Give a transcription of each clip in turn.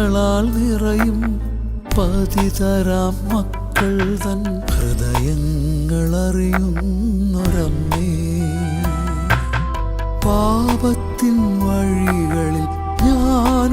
വേദകളാൽ നിറയും. പതിതരാം മക്കൾ തൻ ഹൃദയങ്ങളറിയുന്നൊരമ്മേ. പാപത്തിൻ വഴികളിൽ ഞാൻ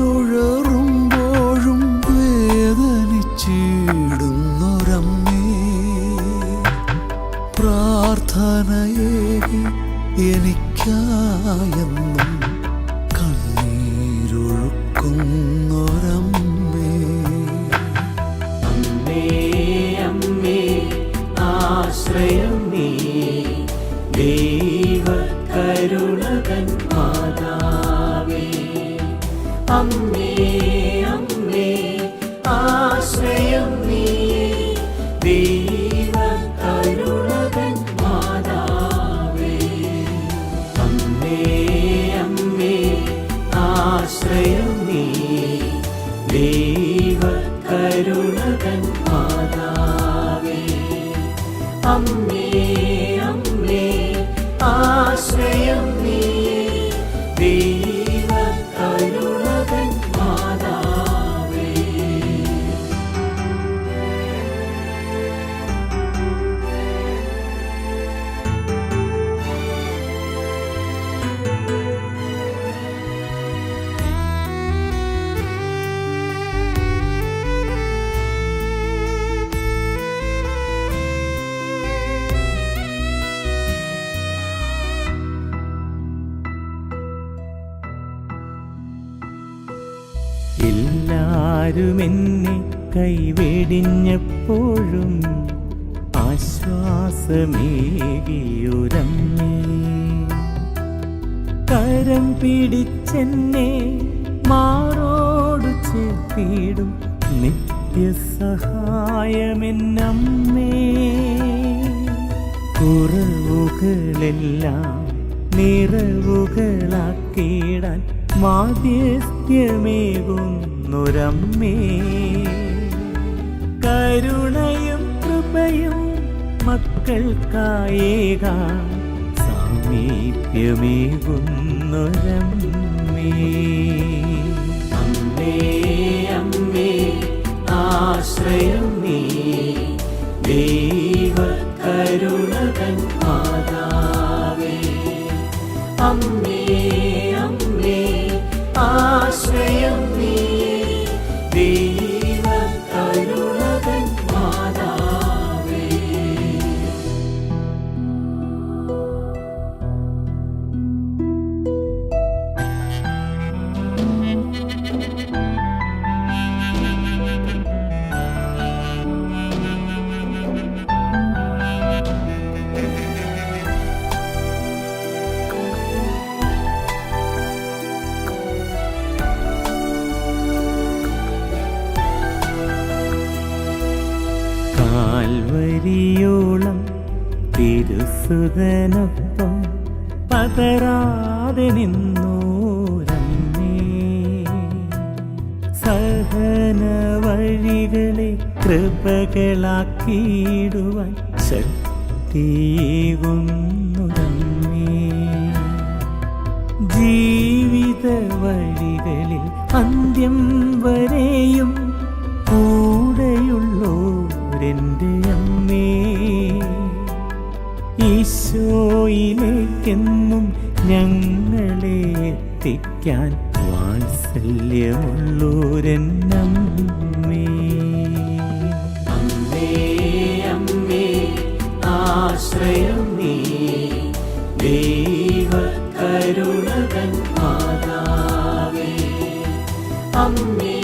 ആശ്രയം നീ. ദൈവ കരുണകൻ മാതാവേ അമ്മേ അമ്മേ ആശ്രയം നീ ദൈവ കരുണകൻ മാതാവേ അമ്മേ അമ്മേ ആശ്രയം നീ. ദൈവ കരുണകൻ അമ്മേ അമ്മേ ആശ്രയം എല്ലാരും എന്നെ കൈവെടിഞ്ഞപ്പോഴും ആശ്വാസമേകിയൊരമ്മേ കരം പിടിച്ചെന്നെ മാറോടു ചേർത്തിടും നിത്യസഹായമെന്നമ്മേ. കുറവുകളെല്ലാം നിറവുകളാക്കിടാൻ മാധ്യസ്ഥ്യമേകുന്നൊരമ്മേ കരുണയും കൃപയും മക്കൾക്കായേക. സാമീപ്യമേകുന്നൊരമ്മേ. അമ്മേ അമ്മേ ആശ്രയം നീ. ദൈവ മാതാവേ. അമ്മേ അമ്മേ ആശ്രയം കാൽവരിയോളം തിരുസുതനൊപ്പം പതരാതെ നിന്നോരമ്മേ. സഹന വഴികളെ കൃപകളാക്കിയിടുവാൻ ശക്തിയേകുന്നുരമ്മേ. ജീവിത വഴികളിൽ അന്ത്യം വരെയും കൂടെയുള്ളോരെന്റെ അമ്മേ ഈശോയിലേക്കെന്നും ഞങ്ങളെ എത്തിക്കാൻ വാത്സല്യമുള്ളോരെന്നമ്മേ. അമ്മേ അമ്മേ ആശ്രയം നീ ദൈവ കരുണകൻ അമ്മേ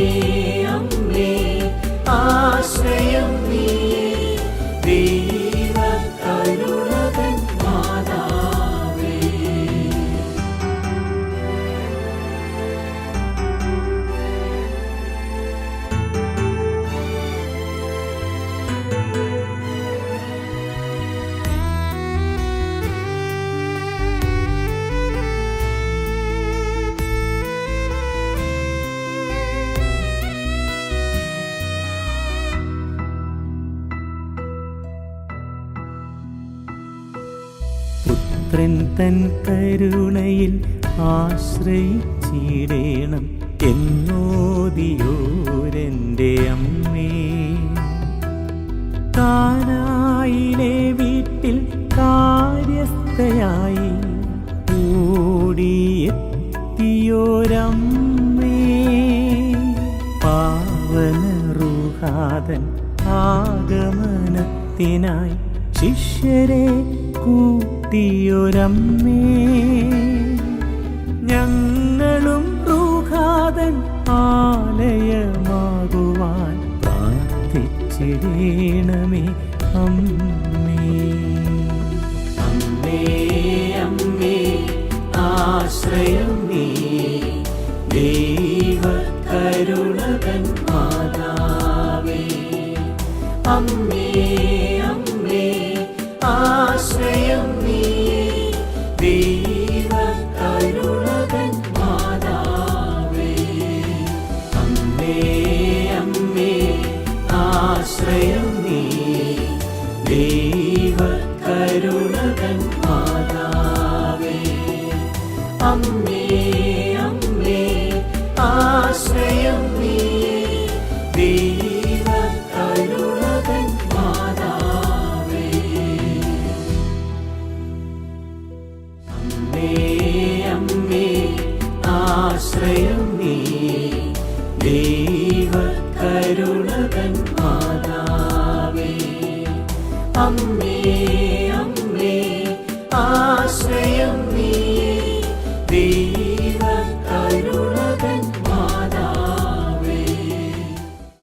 പുത്രൻ തൻ കരുണയിൽ ആശ്രയിച്ചിടേണം. എന്നോദിയോരെന്റെ അമ്മേ. കാനായിലെ വീട്ടിൽ കാര്യസ്ഥയായി ഓടിയെത്തിയോരമ്മേ പാവനറുഹാതൻ ആഗമനത്തിനായി ശിഷ്യരെ കൂട്ടിയൊരമ്മേ ഞങ്ങളും റൂഹാതൻ ആലയമാകുവാൻ പ്രാർത്ഥിച്ചിടേണമേ അമ്മേ. അമ്മേ അമ്മേ ആശ്രയം നീ. ദൈവ കരുണകൻ മാതാവേ. അമ്മേ ദൈവ കരുണകൻ മാതാവേ അമ്മേ. അമ്മേ.